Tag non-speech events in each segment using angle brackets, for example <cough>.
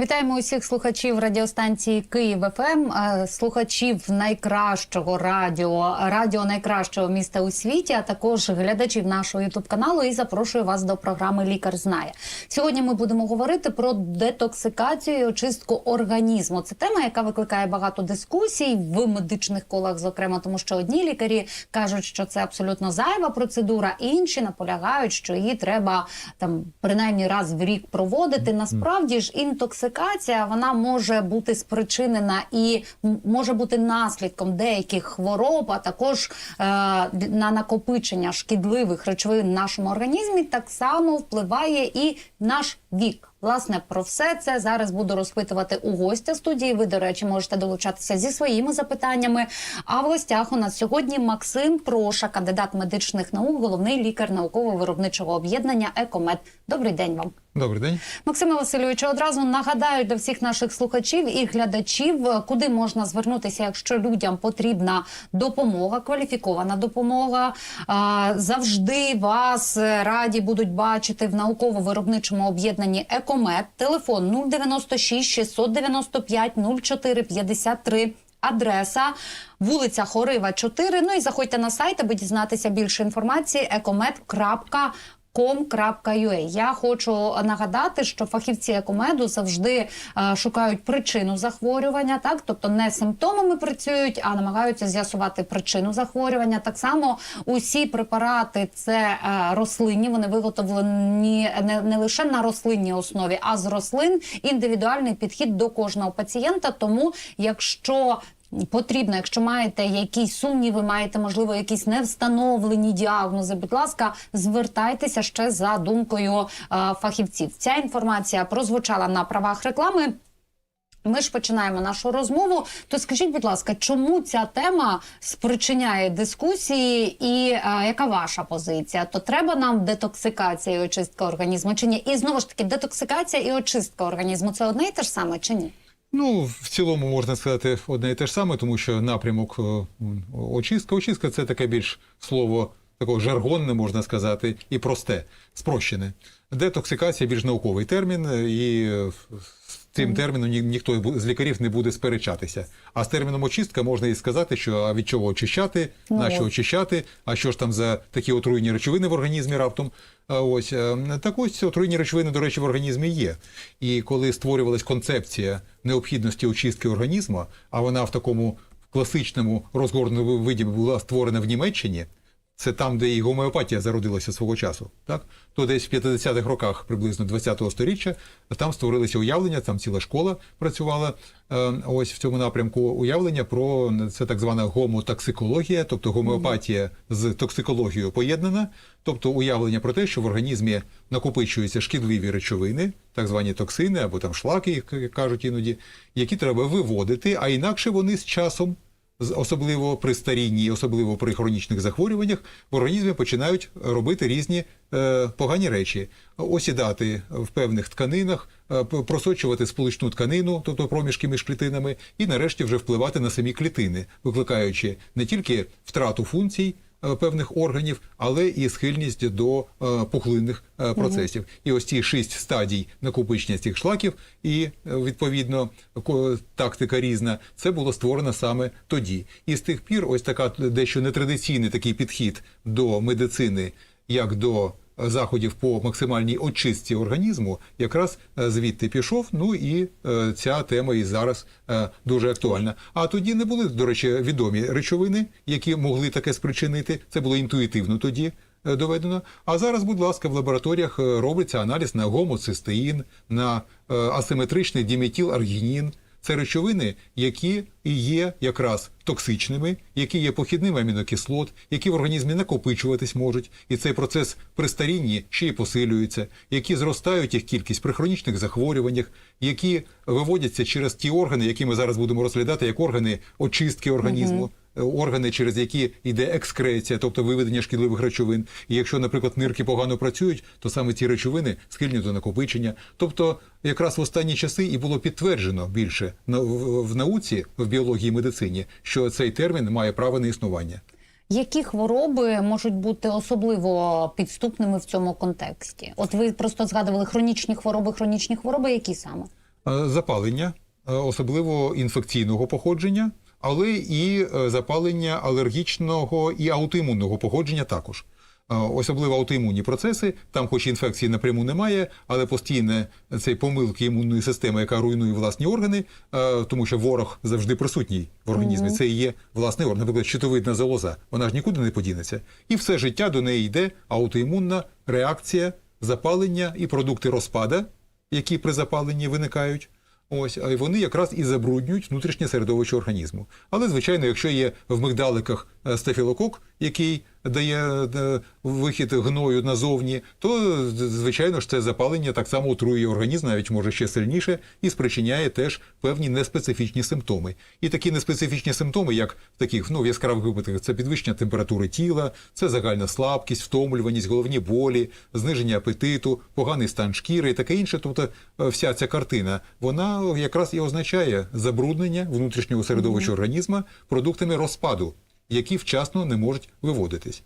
Вітаємо усіх слухачів радіостанції Київ ФМ, е, слухачів найкращого радіо, радіо найкращого міста у світі, а також глядачів нашого ютуб каналу. І запрошую вас до програми Лікар знає. Сьогодні ми будемо говорити про детоксикацію і очистку організму. Це тема, яка викликає багато дискусій в медичних колах, зокрема, тому що одні лікарі кажуть, що це абсолютно зайва процедура, інші наполягають, що її треба там принаймні раз в рік проводити. Насправді ж інтоксикація вона може бути спричинена і може бути наслідком деяких хвороб, а також е, на накопичення шкідливих речовин в нашому організмі. Так само впливає і наш вік. Власне, про все це зараз буду розпитувати у гостя студії. Ви, до речі, можете долучатися зі своїми запитаннями. А в гостях у нас сьогодні Максим Проша, кандидат медичних наук, головний лікар науково-виробничого об'єднання Екомед. Добрий день вам. Добрий день. Максиме Васильовичу, одразу нагадаю для всіх наших слухачів і глядачів, куди можна звернутися, якщо людям потрібна допомога, кваліфікована допомога. Завжди вас раді будуть бачити в науково-виробничому об'єднанні Екомед. Телефон 096 695 04 53. Адреса вулиця Хорива, 4. Ну і заходьте на сайт, аби дізнатися більше інформації ecomed.com Com.ua. Я хочу нагадати, що фахівці екомеду завжди е, шукають причину захворювання, так тобто не симптомами працюють, а намагаються з'ясувати причину захворювання. Так само усі препарати це е, рослинні, вони виготовлені не, не лише на рослинній основі, а з рослин індивідуальний підхід до кожного пацієнта. Тому, якщо Потрібно, якщо маєте якісь сумніви, маєте можливо якісь невстановлені діагнози. Будь ласка, звертайтеся ще за думкою е, фахівців. Ця інформація прозвучала на правах реклами. Ми ж починаємо нашу розмову. То скажіть, будь ласка, чому ця тема спричиняє дискусії, і е, яка ваша позиція? То треба нам детоксикація і очистка організму чи ні? І знову ж таки, детоксикація і очистка організму це одне і те ж саме чи ні? Ну, в цілому можна сказати одне і те ж саме, тому що напрямок е, очистка. Очистка це таке більш слово такого жаргонне, можна сказати, і просте, спрощене. Детоксикація більш науковий термін, е, і цим терміном ні- ніхто з лікарів не буде сперечатися. А з терміном очистка можна і сказати, що а від чого очищати, Ну, на що очищати, а що ж там за такі отруйні речовини в організмі раптом. Ось е, так ось отруйні речовини, до речі, в організмі є. І коли створювалась концепція необхідності очистки організму, а вона в такому класичному розгорненому виді була створена в Німеччині. Це там, де і гомеопатія зародилася свого часу, так то десь в 50-х роках приблизно 20-го сторіччя там створилися уявлення, там ціла школа працювала е, ось в цьому напрямку. Уявлення про це так звана гомотоксикологія, тобто гомеопатія з токсикологією поєднана, тобто уявлення про те, що в організмі накопичуються шкідливі речовини, так звані токсини або там шлаки, як кажуть іноді, які треба виводити, а інакше вони з часом особливо при старінні, особливо при хронічних захворюваннях, в організмі починають робити різні е, погані речі, осідати в певних тканинах, е, просочувати сполучну тканину, тобто проміжки між клітинами, і нарешті вже впливати на самі клітини, викликаючи не тільки втрату функцій. Е, Певних органів, але і схильність до е, пухлинних е, процесів. І ось ці шість стадій накопичення цих шлаків, і відповідно тактика різна, це було створено саме тоді. І з тих пір, ось така дещо нетрадиційний такий підхід до медицини, як до заходів по максимальній очистці організму, якраз е, звідти пішов. Ну і е, ця тема і зараз е, дуже актуальна. А тоді не були, до речі, відомі речовини, які могли таке спричинити. Це було інтуїтивно тоді. Доведено. А зараз, будь ласка, в лабораторіях робиться аналіз на гомоцистеїн, на асиметричний діметіл-аргінін. Це речовини, які і є якраз токсичними, які є похідними амінокислот, які в організмі накопичуватись можуть, і цей процес при старінні ще й посилюється, які зростають їх кількість при хронічних захворюваннях, які виводяться через ті органи, які ми зараз будемо розглядати, як органи очистки організму. Органи, через які йде екскреція, тобто виведення шкідливих речовин. І якщо, наприклад, нирки погано працюють, то саме ці речовини схильні до накопичення. Тобто, якраз в останні часи і було підтверджено більше в науці, в біології і медицині, що цей термін має право на існування. Які хвороби можуть бути особливо підступними в цьому контексті? От ви просто згадували хронічні хвороби, хронічні хвороби, які саме? Е, Запалення, е, особливо інфекційного походження, але і е, запалення алергічного і аутоімунного походження також. Е, Особливо аутоімунні процеси, там, хоч інфекції напряму немає, але постійне цей помилки імунної системи, яка руйнує власні органи, е, тому що ворог завжди присутній в організмі. Це і є власний орган, наприклад, щитовидна залоза. Вона ж нікуди не подінеться. І все життя до неї йде аутоімунна реакція, запалення і продукти розпада, які при запаленні виникають. Ось, а вони якраз і забруднюють внутрішнє середовище організму. Але, звичайно, якщо є в мигдаликах стафілокок, який дає е, вихід гною назовні, то звичайно ж це запалення так само отруює організм, навіть може ще сильніше, і спричиняє теж певні неспецифічні симптоми. І такі неспецифічні симптоми, як в таких ну, в яскравих випадках, це підвищення температури тіла, це загальна слабкість, втомлюваність, головні болі, зниження апетиту, поганий стан шкіри і таке інше. Тобто е, вся ця картина, вона якраз і означає забруднення внутрішнього середовища організму продуктами розпаду, які вчасно не можуть виводитись.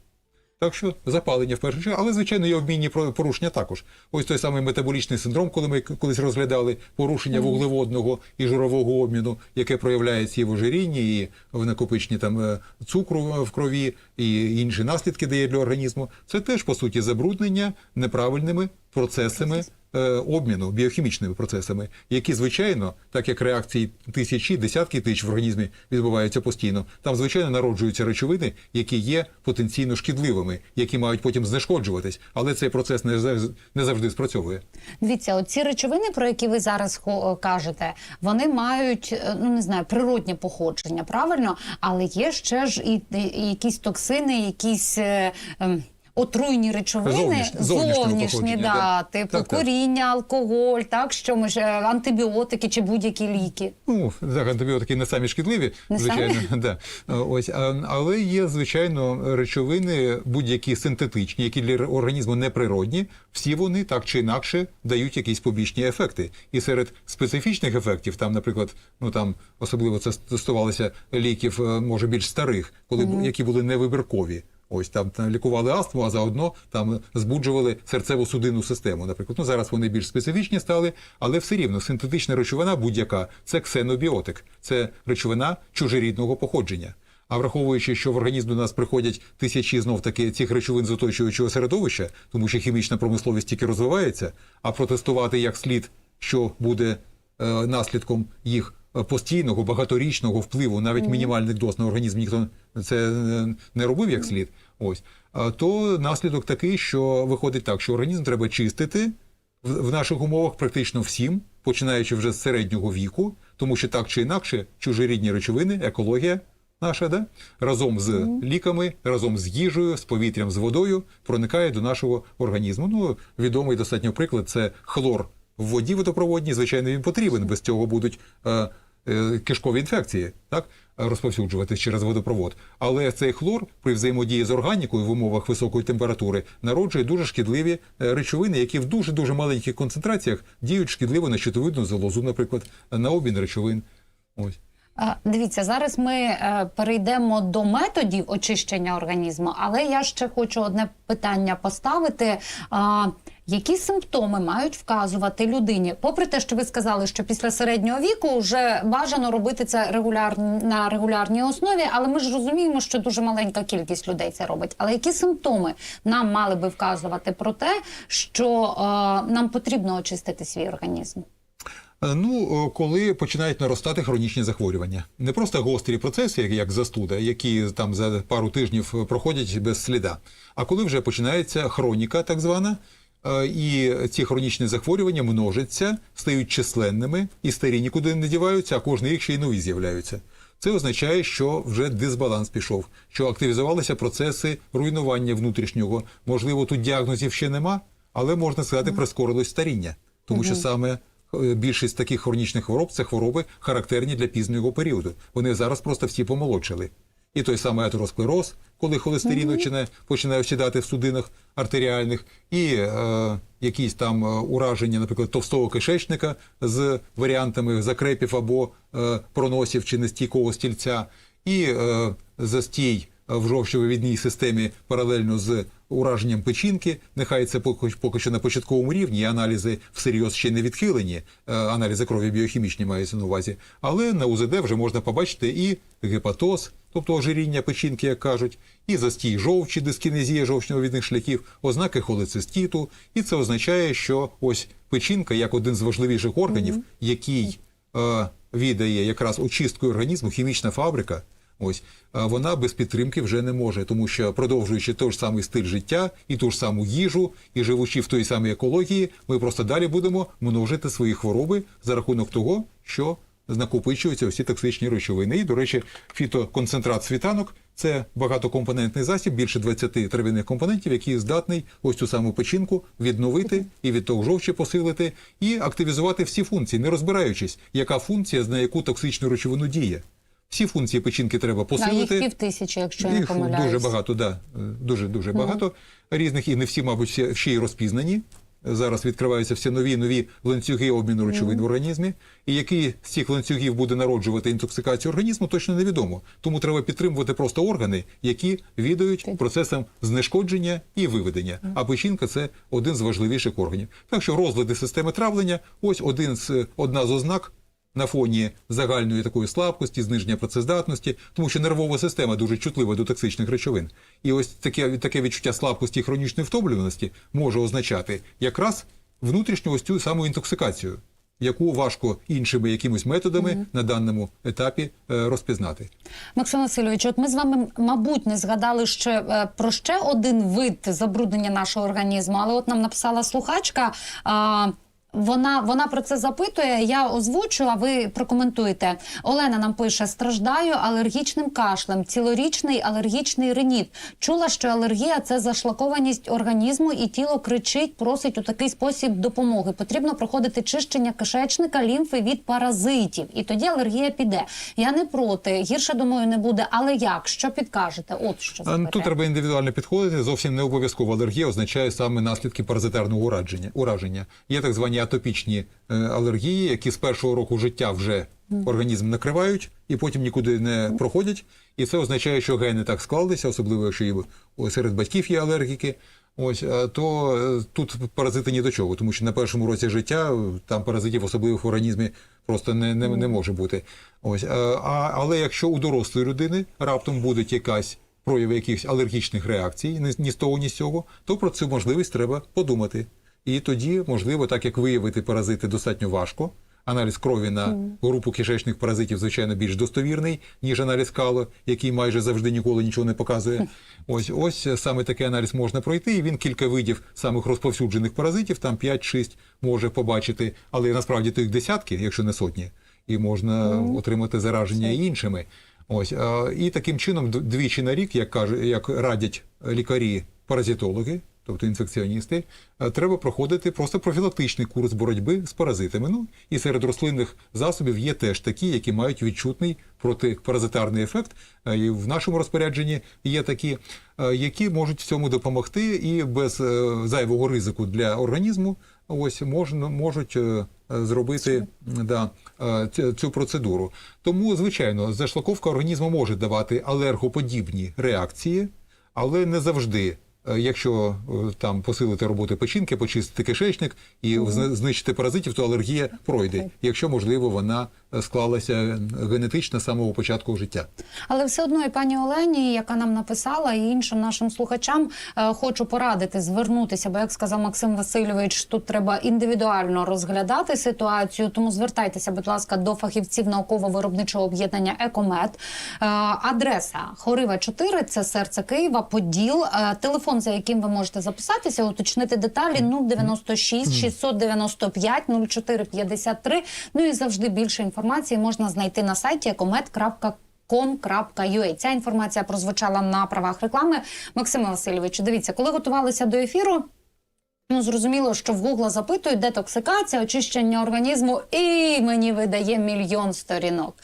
Так що запалення в першу чергу, але звичайно є обмінні порушення також. Ось той самий метаболічний синдром, коли ми колись розглядали порушення вуглеводного і жирового обміну, яке проявляється і в ожирінні, і в накопиченні там е, цукру в крові, і інші наслідки дає для організму. Це теж по суті забруднення неправильними процесами обміну, біохімічними процесами, які, звичайно, так як реакції тисячі, десятки тисяч в організмі відбуваються постійно, там, звичайно, народжуються речовини, які є потенційно шкідливими, які мають потім знешкоджуватись, але цей процес не не завжди спрацьовує. Дивіться, оці речовини, про які ви зараз хо- кажете, вони мають е, ну не знаю, природнє походження, правильно? Але є ще ж і, якісь токсини, якісь. е, ем, Отруйні речовини Зовнішні- зовнішнього походження, да, да. типу Так, коріння, алкоголь, так що ми ж е, антибіотики чи будь-які ліки. Ну, так, антибіотики не самі шкідливі, Не звичайно, самі? <laughs> да. Ось, але є, звичайно, речовини будь-які синтетичні, які для організму неприродні, всі вони так чи інакше дають якісь побічні ефекти. І серед специфічних ефектів, там, наприклад, ну там особливо це стосувалося ліків, е, може більш старих, коли бу- які були невибіркові. Ось там, там лікували астму, а заодно там збуджували серцево-судинну систему. Наприклад, ну зараз вони більш специфічні стали, але все рівно синтетична речовина будь-яка це ксенобіотик, це речовина чужорідного походження. А враховуючи, що в організм до нас приходять тисячі знов таки цих речовин з оточуючого середовища, тому що хімічна промисловість тільки розвивається, а протестувати як слід, що буде е, наслідком їх постійного багаторічного впливу, навіть мінімальних доз на організм ніхто це е, не робив як слід. Ось то наслідок такий, що виходить так, що організм треба чистити в, наших умовах практично всім, починаючи вже з середнього віку, тому що так чи інакше чужорідні речовини, екологія. Наша, да? разом з ліками, разом з їжею, з повітрям, з водою проникає до нашого організму. Ну, відомий достатньо приклад це хлор в воді водопроводній. Звичайно, він потрібен. Без цього будуть е, кишкові інфекції, так розповсюджуватись через водопровод. Але цей хлор при взаємодії з органікою в умовах високої температури народжує дуже шкідливі е, речовини, які в дуже дуже маленьких концентраціях діють шкідливо на щитовидну залозу, наприклад, на обмін речовин. Ось. Дивіться, зараз ми е, перейдемо до методів очищення організму, але я ще хочу одне питання поставити. Які симптоми мають вказувати людині? Попри те, що ви сказали, що після середнього віку вже бажано робити це регуляр... на регулярній основі, але ми ж розуміємо, що дуже маленька кількість людей це робить. Але які симптоми нам мали би вказувати про те, що е, нам потрібно очистити свій організм? Е, Ну, коли починають наростати хронічні захворювання, не просто гострі процеси, як- застуда, які там за пару тижнів е, проходять без сліда, а коли вже починається хроніка, так звана, е, і ці хронічні захворювання множаться, стають численними, і старі нікуди не діваються, а кожен рік ще й нові з'являються. Це означає, що вже дисбаланс пішов, що активізувалися процеси руйнування внутрішнього. Можливо, тут діагнозів ще нема, але можна сказати, прискорилось старіння, тому що саме е, більшість таких хронічних хвороб це хвороби характерні для пізнього періоду. Вони зараз просто всі помолодшали. І той самий атеросклероз, коли холестерин починає, починає осідати в судинах артеріальних, і е, якісь там е, ураження, наприклад, товстого кишечника з варіантами закрепів або е, проносів чи нестійкого стільця, і е, застій в жовчовивідній системі паралельно з ураженням печінки. Нехай це поки, поки що на початковому рівні, і аналізи всерйоз ще не відхилені, е, аналізи крові біохімічні мається на увазі. Але на УЗД вже можна побачити і гепатоз, тобто ожиріння печінки, як кажуть, і застій жовчі, дискінезія жовчновидних шляхів, ознаки холецистіту. І це означає, що ось печінка, як один з важливіших органів, який е, віддає якраз очисткою організму, хімічна фабрика. Ось вона без підтримки вже не може, тому що продовжуючи той ж самий стиль життя і ту ж саму їжу, і живучи в той самій екології, ми просто далі будемо множити свої хвороби за рахунок того, що накопичуються всі токсичні речовини. І, до речі, фітоконцентрат світанок це багатокомпонентний засіб, більше 20 трав'яних компонентів, який здатний ось цю саму печінку відновити і від того жовчі посилити, і активізувати всі функції, не розбираючись, яка функція на яку токсичну речовину діє. Всі функції печінки треба їх посилити. пів тисячі, якщо я не Їх помиляюсь. дуже багато, да, дуже дуже багато різних, і не всі, мабуть, ще, й розпізнані. Зараз відкриваються всі нові нові ланцюги обміну речовин в організмі. І який з цих ланцюгів буде народжувати інтоксикацію організму, точно невідомо. Тому треба підтримувати просто органи, які відають процесам знешкодження і виведення. А печінка це один з важливіших органів. Так що розлади системи травлення ось один з одна з ознак на фоні загальної такої слабкості, зниження працездатності, тому що нервова система дуже чутлива до токсичних речовин. І ось таке, таке відчуття слабкості і хронічної втомлюваності може означати якраз внутрішню ось цю саму інтоксикацію, яку важко іншими якимось методами на даному етапі е, розпізнати. Максим Васильович, от ми з вами, мабуть, не згадали ще е, про ще один вид забруднення нашого організму, але от нам написала слухачка. А, вона, вона про це запитує. Я озвучу, а ви прокоментуєте. Олена нам пише: страждаю алергічним кашлем, цілорічний алергічний реніт. Чула, що алергія це зашлакованість організму, і тіло кричить, просить у такий спосіб допомоги. Потрібно проходити чищення кишечника, лімфи від паразитів, і тоді алергія піде. Я не проти, гірше думаю, не буде. Але як? Що підкажете? От що А, запитає. Тут треба індивідуально підходити. Зовсім не обов'язково алергія означає саме наслідки паразитарного ураження. ураження. Є так звані атопічні е, алергії, які з першого року життя вже організм накривають і потім нікуди не проходять. І це означає, що гени так склалися, особливо якщо і серед батьків є алергіки. Ось то е, тут паразити ні до чого, тому що на першому році життя е, там паразитів особливих в організмі просто не, не, не може бути. Ось а, але якщо у дорослої людини раптом будуть якась прояви якихось алергічних реакцій, ні з того, ні з цього, то про цю можливість треба подумати. І тоді, можливо, так як виявити паразити достатньо важко. Аналіз крові на групу кишечних паразитів, звичайно, більш достовірний, ніж аналіз калу, який майже завжди ніколи нічого не показує. Ось ось саме такий аналіз можна пройти. І він кілька видів самих розповсюджених паразитів, там 5-6 може побачити, але насправді то їх десятки, якщо не сотні, і можна отримати зараження і іншими. Ось і таким чином двічі на рік, як каже, як радять лікарі-паразитологи, тобто інфекціоністи, е, треба проходити просто профілактичний курс боротьби з паразитами. Ну і серед рослинних засобів є теж такі, які мають відчутний протипаразитарний ефект. Е, І в нашому розпорядженні є такі, е, які можуть в цьому допомогти, і без зайвого ризику для організму. Ось можна можуть зробити да, цю процедуру. Тому, звичайно, зашлаковка організму може давати алергоподібні реакції, але не завжди. Е, Якщо е, там посилити роботи печінки, почистити кишечник і зни- знищити паразитів, то алергія пройде, якщо можливо вона склалася генетично з самого початку життя. Але все одно і пані Олені, яка нам написала, і іншим нашим слухачам е, хочу порадити звернутися, бо як сказав Максим Васильович, тут треба індивідуально розглядати ситуацію. Тому звертайтеся, будь ласка, до фахівців науково-виробничого об'єднання Екомед. Е, адреса Хорива 4, це серце Києва, Поділ. Е, телефон, за яким ви можете записатися, уточнити деталі 096 695 0453. Ну і завжди більше інформації можна знайти на сайті ecomed.com. Com.ua. Ця інформація прозвучала на правах реклами. Максиме Васильовичу, дивіться, коли готувалися до ефіру. Ну, зрозуміло, що в Гугла запитують детоксикація, очищення організму, і мені видає мільйон сторінок.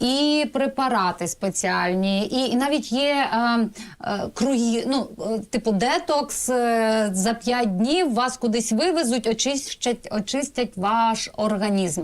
І препарати спеціальні, і, і навіть є е, е, круї, ну, е, типу детокс е, за 5 днів вас кудись вивезуть, очистять, очистять ваш організм.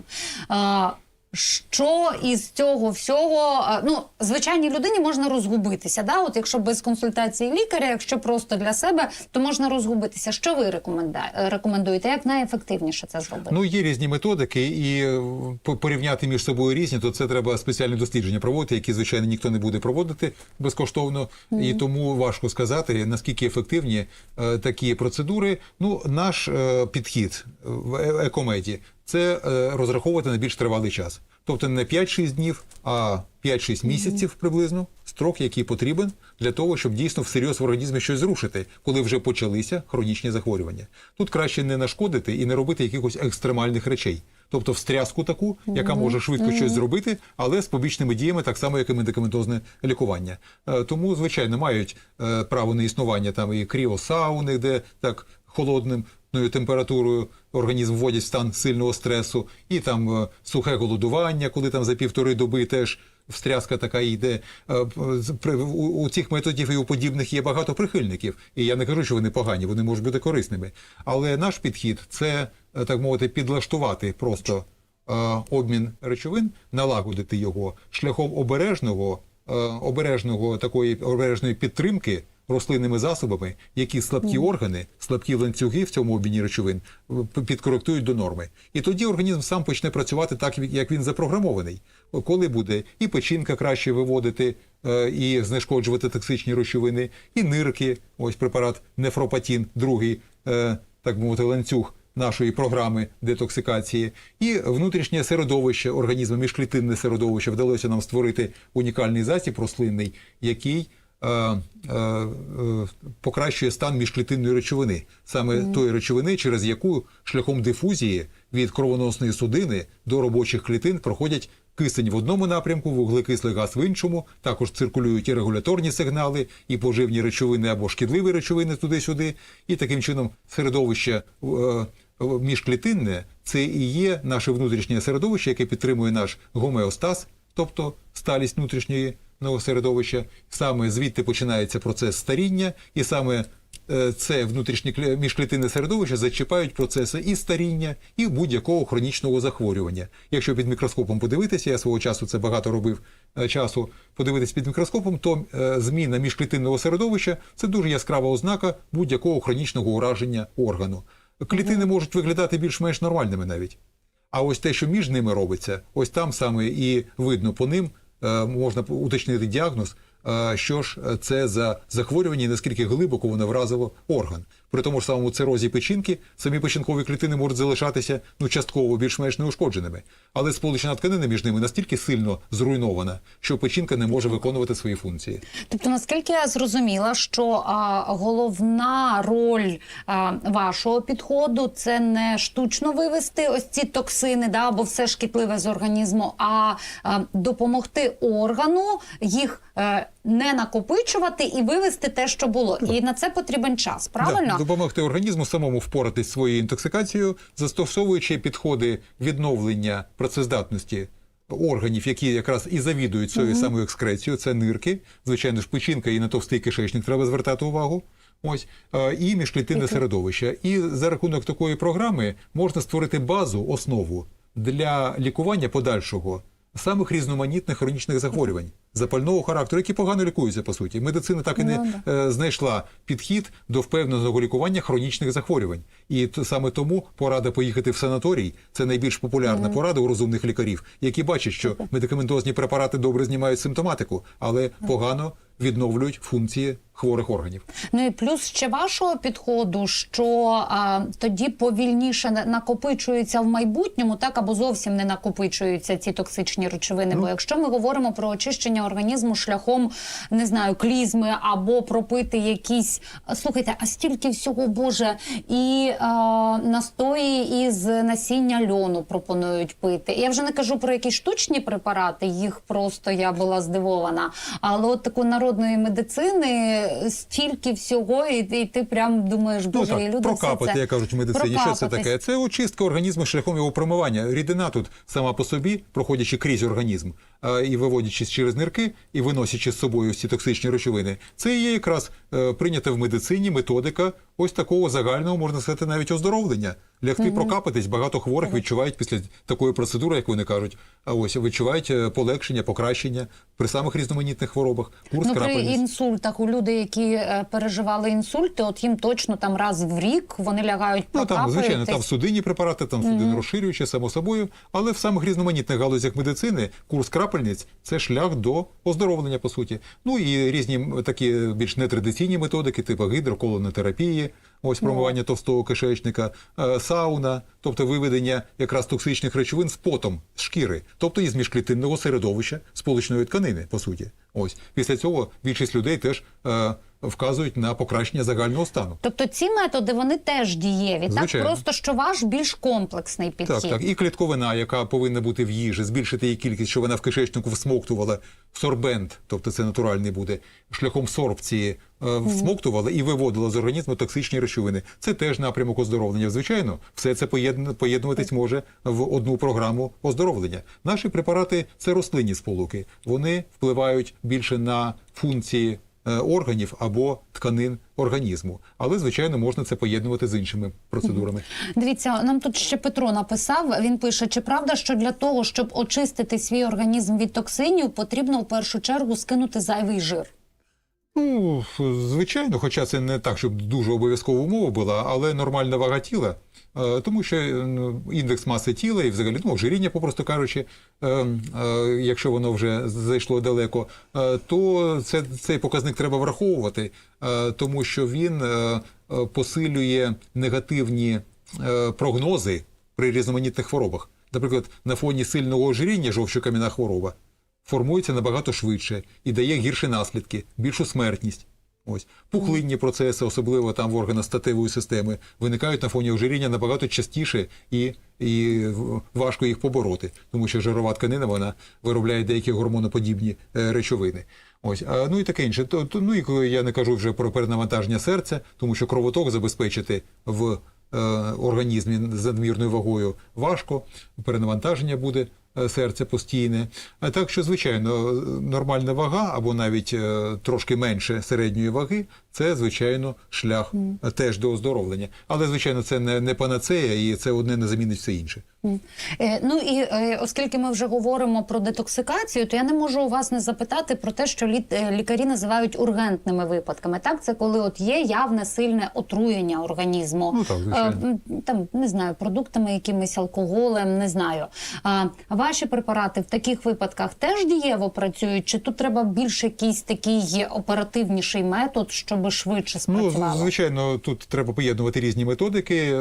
Е, Що із цього всього, е, ну, звичайній людині можна розгубитися. Да? От якщо без консультації лікаря, якщо просто для себе, то можна розгубитися. Що ви е, рекомендуєте? Як найефективніше це зробити? Ну, є різні методики, і е, по- порівняти між собою різні, то це треба спеціальні дослідження проводити, які, звичайно, ніхто не буде проводити безкоштовно. І тому важко сказати, наскільки ефективні е, такі процедури. Ну, наш е, підхід в екомеді це е, розраховувати на більш тривалий час. Тобто не 5-6 днів, а 5-6 місяців приблизно строк, який потрібен для того, щоб дійсно всерйоз в організмі щось зрушити, коли вже почалися хронічні захворювання. Тут краще не нашкодити і не робити якихось екстремальних речей. Тобто встряску таку, яка може швидко щось зробити, але з побічними діями, так само, як і медикаментозне лікування. Е, Тому, звичайно, мають е, право на існування там і кріосауни, де так холодним ну, температурою організм вводять в стан сильного стресу, і там е, сухе голодування, коли там за півтори доби теж встряска така йде. Е, У, цих методів і у подібних є багато прихильників. І я не кажу, що вони погані, вони можуть бути корисними. Але наш підхід це, е, так мовити, підлаштувати просто обмін речовин, налагодити його шляхом обережного, обережного такої обережної підтримки рослинними засобами, які слабкі органи, слабкі ланцюги в цьому обміні речовин підкоректують до норми. І тоді організм сам почне працювати так, як він запрограмований. Коли буде і печінка краще виводити е, і знешкоджувати токсичні речовини, і нирки, ось препарат нефропатін, другий, е, так мовити, ланцюг нашої програми детоксикації, і внутрішнє середовище організму, міжклітинне середовище вдалося нам створити унікальний засіб рослинний, який покращує стан міжклітинної речовини, саме тої речовини, через яку шляхом дифузії від кровоносної судини до робочих клітин проходять кисень в одному напрямку, вуглекислий газ в іншому. Також циркулюють і регуляторні сигнали, і поживні речовини або шкідливі речовини туди-сюди. І таким чином середовище е, міжклітинне це і є наше внутрішнє середовище, яке підтримує наш гомеостаз, тобто сталість внутрішньої середовища. Саме звідти починається процес старіння, і саме е, це внутрішнє міжклітинне середовище зачіпають процеси і старіння, і будь-якого хронічного захворювання. Якщо під мікроскопом подивитися, я свого часу це багато робив е, часу, подивитись під мікроскопом, то е, зміна міжклітинного середовища це дуже яскрава ознака будь-якого хронічного ураження органу. Клітини можуть виглядати більш-менш нормальними навіть. А ось те, що між ними робиться, ось там саме і видно по ним, можна уточнити діагноз, е, що ж е, це за захворювання і наскільки глибоко воно вразило орган. При тому ж самому цирозі печінки самі печінкові клітини можуть залишатися ну частково більш-менш неушкодженими, але сполучена тканина між ними настільки сильно зруйнована, що печінка не може виконувати свої функції. Тобто, наскільки я зрозуміла, що а, головна роль а, вашого підходу це не штучно вивести ось ці токсини, да, або все шкідливе з організму, а, а допомогти органу їх е, не накопичувати і вивести те, що було. І на це потрібен час, правильно? Да, допомогти організму самому впоратись своєю інтоксикацією, застосовуючи підходи відновлення працездатності органів, які якраз і завідують цією самою екскрецією, це нирки, звичайно ж, печінка і на товстий кишечник треба звертати увагу. Ось е, і міжклітинне середовище. І за рахунок такої програми можна створити базу, основу для лікування подальшого самих різноманітних хронічних захворювань запального характеру, які погано лікуються по суті. Медицина так і не е, знайшла підхід до впевненого лікування хронічних захворювань. І саме тому порада поїхати в санаторій це найбільш популярна порада у розумних лікарів, які бачать, що медикаментозні препарати добре знімають симптоматику, але погано відновлюють функції хворих органів. Ну і плюс ще вашого підходу, що а, тоді повільніше на- накопичуються в майбутньому, так або зовсім не накопичуються ці токсичні речовини. Бо якщо ми говоримо про очищення організму шляхом не знаю, клізми або пропити якісь слухайте, а стільки всього Боже, і а, настої із насіння льону пропонують пити. Я вже не кажу про якісь штучні препарати, їх просто я була здивована. Але от таку народної медицини стільки всього, і, і ти прям думаєш, Ну боже, і люди прокапати, це... як кажуть в медицині. Що це таке? Це очистка організму шляхом його промивання. Рідина тут сама по собі, проходячи крізь організм а, і виводячись через нирки, і виносячи з собою ці токсичні речовини. Це є якраз е, прийнята в медицині методика ось такого загального можна сказати навіть оздоровлення. Лягти прокапатись, багато хворих відчувають після такої процедури, як вони кажуть. А ось відчувають е, полегшення, покращення при самих різноманітних хворобах. Курс Ну, при інсультах у людей, які е, переживали інсульти, от їм точно там раз в рік вони лягають Ну там, звичайно, там судинні препарати, там судини розширюючі, само собою. Але в самих різноманітних галузях медицини курс крапельниць це шлях до оздоровлення, по суті. Ну і різні такі більш нетрадиційні методики, типу гідроколонотерапії, ось промивання товстого кишечника, е, сауна, тобто виведення якраз токсичних речовин з потом з шкіри, тобто із міжклітинного середовища сполучної тканини, по суті. Ось після цього більшість людей теж е, вказують на покращення загального стану. Тобто ці методи вони теж дієві, Звичайно. так просто що ваш більш комплексний підхід. Так, так. І клітковина, яка повинна бути в їжі, збільшити її кількість, щоб вона в кишечнику всмоктувала сорбент, тобто це натуральний буде, шляхом сорбції е, всмоктувала і виводила з організму токсичні речовини. Це теж напрямок оздоровлення. Звичайно, все це поєдн- поєднуватись може в одну програму оздоровлення. Наші препарати це рослинні сполуки. Вони впливають більше на функції органів або тканин організму. Але, звичайно, можна це поєднувати з іншими процедурами. Дивіться, нам тут ще Петро написав. Він пише: чи правда, що для того, щоб очистити свій організм від токсинів, потрібно в першу чергу скинути зайвий жир? Ну, звичайно, хоча це не так, щоб дуже обов'язкова умова була, але нормальна вага тіла, е, тому що індекс маси тіла і взагалі ну, ожиріння, попросту кажучи, е, е, якщо воно вже зайшло далеко, то це, цей показник треба враховувати, тому що він посилює негативні прогнози при різноманітних хворобах. Наприклад, на фоні сильного ожиріння жовчокам'яна хвороба формується набагато швидше і дає гірші наслідки, більшу смертність. Ось пухлинні процеси, особливо там в органах статевої системи, виникають на фоні ожиріння набагато частіше і, і важко їх побороти, тому що жирова тканина вона виробляє деякі гормоноподібні е, речовини. Ось, а, ну і таке інше. То, то, ну і я не кажу вже про перенавантаження серця, тому що кровоток забезпечити в е, організмі з надмірною вагою важко, перенавантаження буде серця постійне. А так що, звичайно, е, нормальна вага або навіть е, трошки менше середньої ваги це, звичайно, шлях е, теж до оздоровлення. Але, звичайно, це не, не панацея і це одне не замінить все інше. Е, ну і е, оскільки ми вже говоримо про детоксикацію, то я не можу у вас не запитати про те, що е, лікарі називають ургентними випадками. Так, це коли от є явне сильне отруєння організму. Ну, так, звичайно. Там не знаю, продуктами, якимись алкоголем, не знаю. А ваші препарати в таких випадках теж дієво працюють? Чи тут треба більш якийсь такий оперативніший метод, щоб швидше Ну, звичайно, тут треба поєднувати різні методики.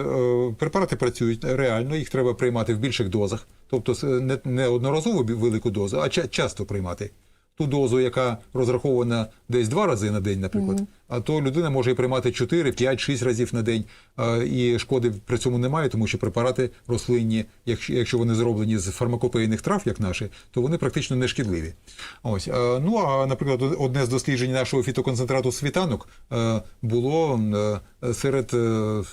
Препарати працюють реально, їх треба приймати в більших дозах, тобто не, не одноразово велику дозу, а ча- часто приймати. Ту дозу, яка розрахована десь два рази на день, наприклад, а то людина може і приймати 4, 5, 6 разів на день, а, і шкоди при цьому немає, тому що препарати рослинні, якщо, вони зроблені з фармакопейних трав, як наші, то вони практично не шкідливі. Ось, а, ну а наприклад, одне з досліджень нашого фітоконцентрату світанок е, було е, серед е,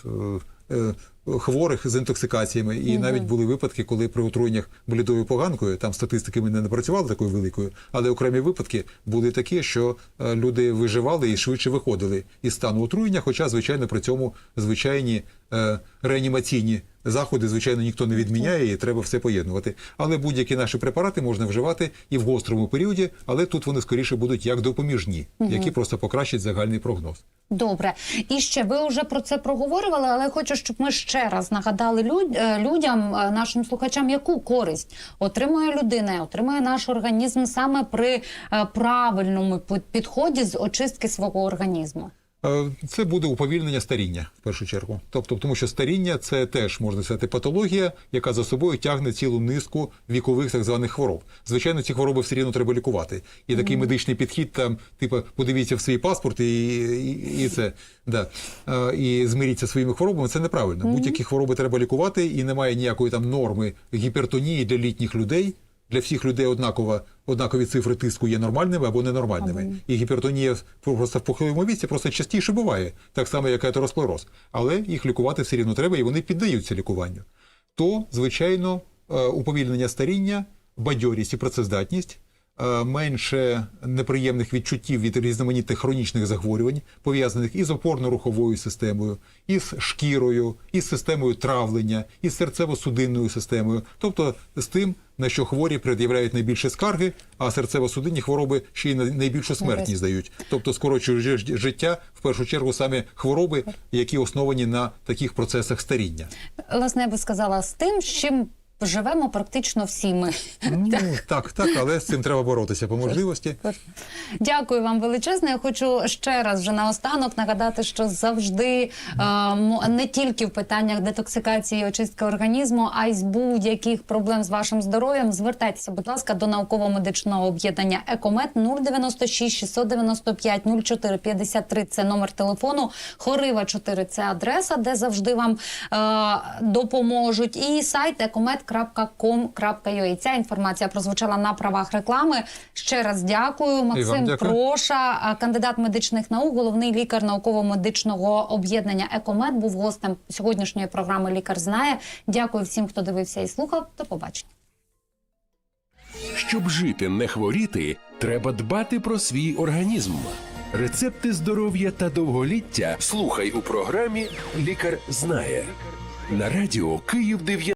хворих з інтоксикаціями, і навіть були випадки, коли при отруєннях блідою поганкою, там статистики ми не напрацювали такою великою, але окремі випадки були такі, що е, люди виживали і швидше виходили із стану отруєння, хоча, звичайно, при цьому звичайні е, реанімаційні заходи, звичайно, ніхто не відміняє, і треба все поєднувати. Але будь-які наші препарати можна вживати і в гострому періоді, але тут вони скоріше будуть як допоміжні, які просто покращать загальний прогноз. Добре, і ще ви вже про це проговорювали, але хочу, щоб ми ще раз нагадали люд, е, людям, е, нашим слухачам, яку користь отримує людина, отримує наш організм саме при е, правильному підході з очистки свого організму. Е, Це буде уповільнення старіння в першу чергу. Тобто, тому що старіння це теж можна сказати патологія, яка за собою тягне цілу низку вікових так званих хвороб. Звичайно, ці хвороби все рівно треба лікувати. І такий медичний підхід, там, типу, подивіться в свій паспорт і, і, і це да, е, і змиріться своїми хворобами. Це неправильно. Будь-які хвороби треба лікувати, і немає ніякої там норми гіпертонії для літніх людей. Для всіх людей однакова, однакові цифри тиску є нормальними або ненормальними. І гіпертонія просто в похилому віці просто частіше буває, так само, як атеросклероз. Але їх лікувати все рівно треба, і вони піддаються лікуванню. То, звичайно, е, уповільнення старіння, бадьорість і працездатність, менше неприємних відчуттів від різноманітних хронічних захворювань, пов'язаних із опорно-руховою системою, із шкірою, із системою травлення, із серцево-судинною системою, тобто з тим, на що хворі пред'являють найбільше скарги, а серцево-судинні хвороби ще й най- найбільшу смертність дають. Тобто скорочують жи- життя в першу чергу саме хвороби, які основані на таких процесах старіння. Власне, я би сказала з тим, з чим живемо практично всі ми. Ну так, так, але з цим треба боротися по можливості. Дякую вам величезне. Я хочу ще раз вже наостанок нагадати, що завжди е, не тільки в питаннях детоксикації і очистки організму, а й з будь-яких проблем з вашим здоров'ям. Звертайтеся, будь ласка, до науково-медичного об'єднання Екомет 096 695 04 53 – Це номер телефону. Хорива 4 – це адреса, де завжди вам е, допоможуть. І сайт ecomed.com.ua. Ця інформація прозвучала на правах реклами. Ще раз дякую. Максим дякую. Проша, кандидат медичних наук, головний лікар науково-медичного об'єднання Екомед, був гостем сьогоднішньої програми Лікар знає. Дякую всім, хто дивився і слухав. До побачення. Щоб жити, не хворіти, треба дбати про свій організм. Рецепти здоров'я та довголіття слухай у програмі Лікар знає на радіо Київ 90.